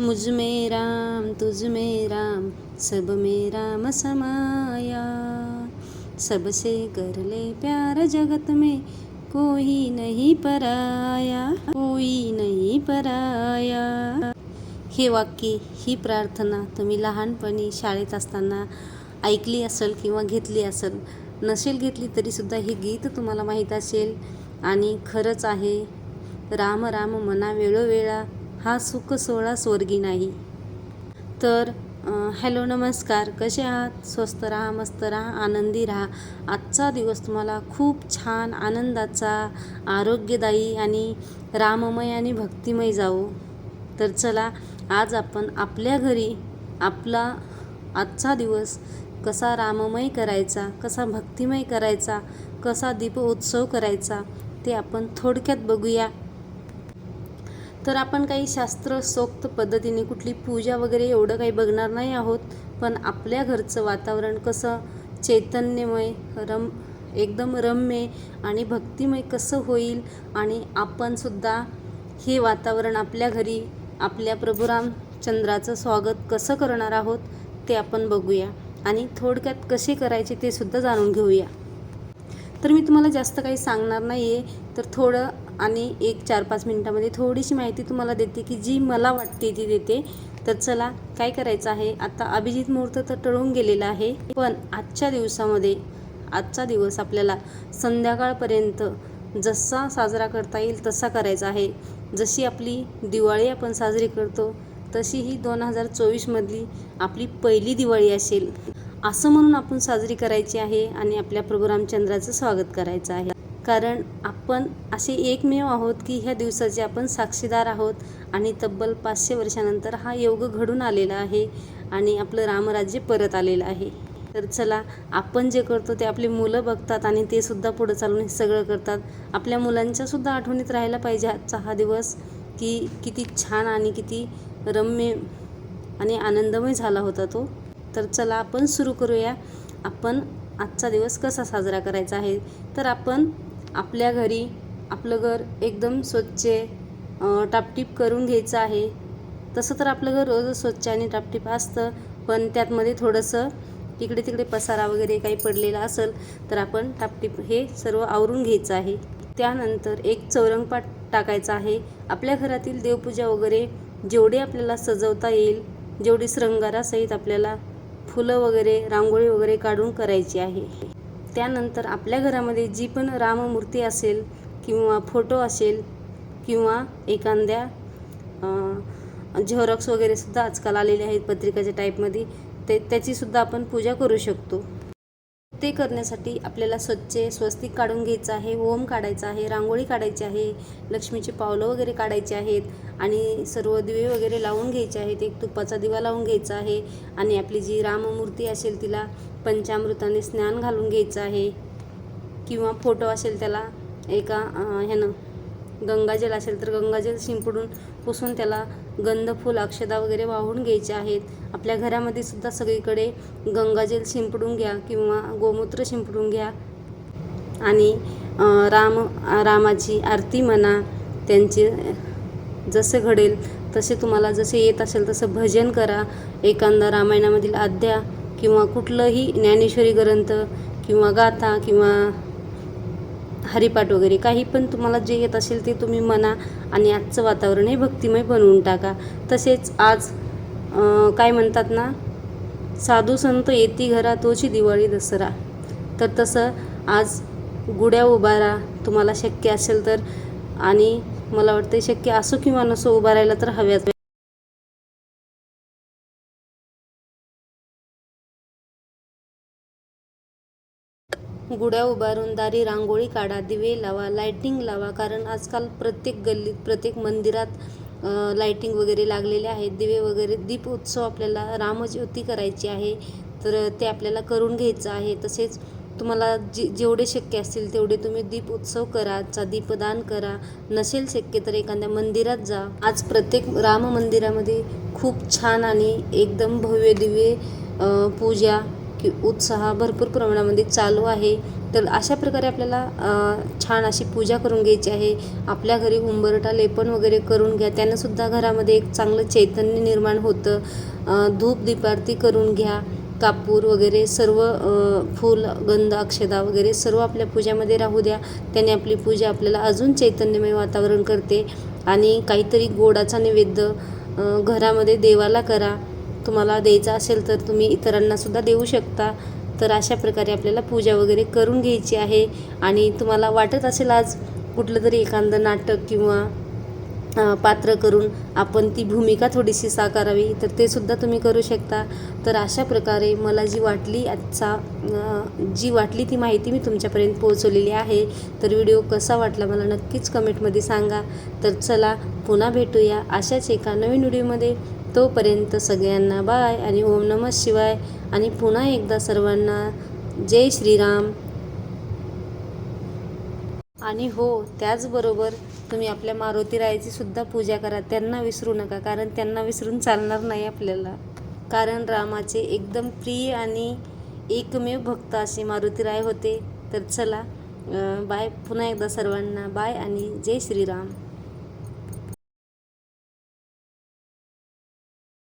मुझ में राम तुझ में राम सब में राम समाया। सबसे कर ले प्यार जगत में कोई नहीं पराया कोई नहीं पराया। हे वाक्य ही प्रार्थना तुम्ही लहानपणी शाळेत असताना ऐकली असेल किंवा घेतली असेल नसेल घेतली तरीसुद्धा हे गीत तुम्हाला माहीत असेल. आणि खरंच आहे राम राम मना वेळोवेळा हा सुख सोहळा स्वर्गी नाही. तर हॅलो नमस्कार. कसे आहात? स्वस्त राहा मस्त राहा आनंदी राहा. आजचा दिवस तुम्हाला खूप छान आनंदाचा आरोग्यदायी आणि राममय आणि भक्तिमय जावो. तर चला आज आपण आपल्या घरी आपला आजचा दिवस कसा राममय करायचा कसा भक्तिमय करायचा कसा दीप उत्सव करायचा ते आपण थोडक्यात बघूया. तर आपण काही शास्त्र सोक्त पद्धतीने कुठली पूजा वगैरे एवढं काही बघणार नाही आहोत पण आपल्या घरचं वातावरण कसं चैतन्यमय रम एकदम रम्य आणि भक्तिमय कसं होईल आणि आपणसुद्धा हे वातावरण आपल्या घरी आपल्या प्रभुराम चंद्राचं स्वागत कसं करणार आहोत ते आपण बघूया आणि थोडक्यात कसे करायचे ते सुद्धा जाणून घेऊया. तर मी तुम्हाला जास्त काही सांगणार नाही आहे तर थोडं आणि एक चार पाच मिनटामध्ये थोडीशी माहिती तुम्हाला देते की जी मला वाटते ती देते. तर चला काय करायचं आहे? आता अभिजित मुहूर्त तर टळून गेलेला आहे. पण आजच्या दिवसामध्ये आजचा दिवस आपल्याला संध्याकाळपर्यंत जसा साजरा करता येईल तसा करायचा आहे. जशी आपली दिवाळी आपण साजरी करतो तशी ही दोन हजार चोवीसमधली आपली पहिली दिवाळी असेल. असं म्हणून आपण साजरी करायची आहे आणि आपल्या प्रभू रामचंद्राचं स्वागत करायचं आहे. कारण आपण असे एकमेव आहोत की ह्या दिवसाचे आपण साक्षीदार आहोत आणि तब्बल पाचशे वर्षानंतर हा योग घडून आलेला आहे आणि आपलं रामराज्य परत आलेलं आहे. तर चला आपण जे करतो ते आपली मुलं बघतात आणि ते सुद्धा पुढं चालून हे सगळं करतात. आपल्या मुलांच्या सुद्धा आठवणीत राहायला पाहिजे आजचा हा दिवस की किती छान आणि किती रम्य आणि आनंदमय झाला होता तो. तर चला आपण सुरू करूया. आपण आजचा दिवस कसा साजरा करायचा आहे? तर आपण आपल्या घरी आपलं घर एकदम स्वच्छ टापटीप करून घ्यायचं आहे. तसं तर आपलं घर रोज स्वच्छ आणि टापटीप असतं. पण त्यातमध्ये थोडंसं इकडे तिकडे पसारा वगैरे काही पडलेला असेल तर आपण टापटीप हे सर्व आवरून घ्यायचं आहे. त्यानंतर एक चौरंगपाट टाकायचा आहे. आपल्या घरातील देवपूजा वगैरे जेवढे आपल्याला सजवता येईल जेवढी श्रंगारासहित आपल्याला फुलं वगैरे रांगोळी वगैरे काढून करायची आहे. त्यानंतर आपल्या घरामध्ये जी पण राममूर्ती असेल किंवा फोटो असेल किंवा एखाद्या झेरॉक्स वगैरे सुद्धा आजकाल आलेले आहेत पत्रिकाच्या टाईपमध्ये ते त्याचीसुद्धा आपण पूजा करू शकतो. ते करण्यासाठी आपल्याला स्वच्छ स्वस्तिक काढून घ्यायचं आहे ओम काढायचा आहे रांगोळी काढायची आहे लक्ष्मीची पावलं वगैरे काढायची आहेत आणि सर्व दिवे वगैरे लावून घ्यायचे आहेत. एक तुपाचा दिवा लावून घ्यायचा आहे आणि आपली जी राममूर्ती असेल तिला पंचामृताने स्नान घालून घ्यायचं आहे. किंवा फोटो असेल त्याला एका ह्यानं गंगाजल असेल तर गंगाजल शिंपडून पुसून त्याला गंधफूल अक्षदा वगैरे वाहून घ्यायचे आहेत. आपल्या घरामध्ये सुद्धा सगळीकडे गंगाजल शिंपडून घ्या किंवा गोमूत्र शिंपडून घ्या. आणि राम रामाची आरती म्हणा त्यांचे जसे घडेल तसे तुम्हाला जसे येत असेल तसं भजन करा. एखादा रामायणामधील आद्या किंवा कुठलंही ज्ञानेश्वरी ग्रंथ किंवा गाथा किंवा हरिपाठ वगैरे काही पण तुम्हाला जे येत असेल ते तुम्ही म्हणा आणि आजचं वातावरण हे भक्तिमय बनवून टाका. तसेच आज काय म्हणतात ना साधू संत येती घरा तोची दिवाळी दसरा. तर तसं आज गुड्या उभारा तुम्हाला शक्य असेल तर आणि मला वाटतं शक्य असो किंवा नसो उभारायला तर हव्याच गुड्या उभारून दारी रांगोळी काढा दिवे लावा लायटिंग लावा कारण आजकाल प्रत्येक गल्लीत प्रत्येक मंदिरात लायटिंग वगैरे लागलेले आहेत. दिवे वगैरे दीप उत्सव आपल्याला रामज्योती करायची आहे तर ते आपल्याला करून घ्यायचं आहे. तसेच तुम्हाला जे जेवढे शक्य असतील तेवढे तुम्ही दीप उत्सव करा चा दीपदान करा. नसेल शक्य तर एखाद्या मंदिरात जा. आज प्रत्येक राम मंदिरामध्ये खूप छान आणि एकदम भव्य दिव्य पूजा की उत्साह भरपूर प्रमाणामध्ये चालू आहे. तर अशा प्रकारे आपल्याला छान अशी पूजा करून घ्यायची आहे. आपल्या घरी उंबरटा लेपन वगैरे करून घ्या. त्यानंसुद्धा घरामध्ये एक चांगलं चैतन्य निर्माण होतं. धूप दीपारती करून घ्या. कापूर वगैरे सर्व फूल गंध अक्षदा वगैरे सर्व आपल्या पूजामध्ये राहू द्या. त्याने आपली पूजा आपल्याला अजून चैतन्यमय वातावरण करते. आणि काहीतरी गोडाचा नैवेद्य घरामध्ये देवाला करा. तुम्हाला द्यायचा असेल तर तुम्ही इतरांना सुद्धा देऊ शकता. तर अशा प्रकारे आपल्याला पूजा वगैरे करून घ्यायची आहे. आणि तुम्हाला वाटत असेल आज कुठलं तरी एखादं नाटक किंवा पात्र करून आपण ती भूमिका थोडीशी साकारावी तर ते सुद्धा तुम्ही करू शकता. तर अशा प्रकारे मला जी वाटली आजचा जी वाटली ती माहिती मी तुमच्यापर्यंत पोहोचवलेली आहे. तर व्हिडिओ कसा वाटला मला नक्कीच कमेंटमध्ये सांगा. तर चला पुन्हा भेटूया अशाच एका नवीन व्हिडिओमध्ये. तोपर्यंत सगळ्यांना बाय आणि ओम नमः शिवाय. आणि पुन्हा एकदा सर्वांना जय श्रीराम. आणि हो त्याचबरोबर तुम्ही आपल्या मारुती रायाची सुद्धा पूजा करा. त्यांना विसरू नका कारण त्यांना विसरून चालणार नाही आपल्याला. कारण रामाचे एकदम प्रिय आणि एकमेव भक्त असे मारुती राय होते. तर चला बाय. पुन्हा एकदा सर्वांना बाय आणि जय श्रीराम.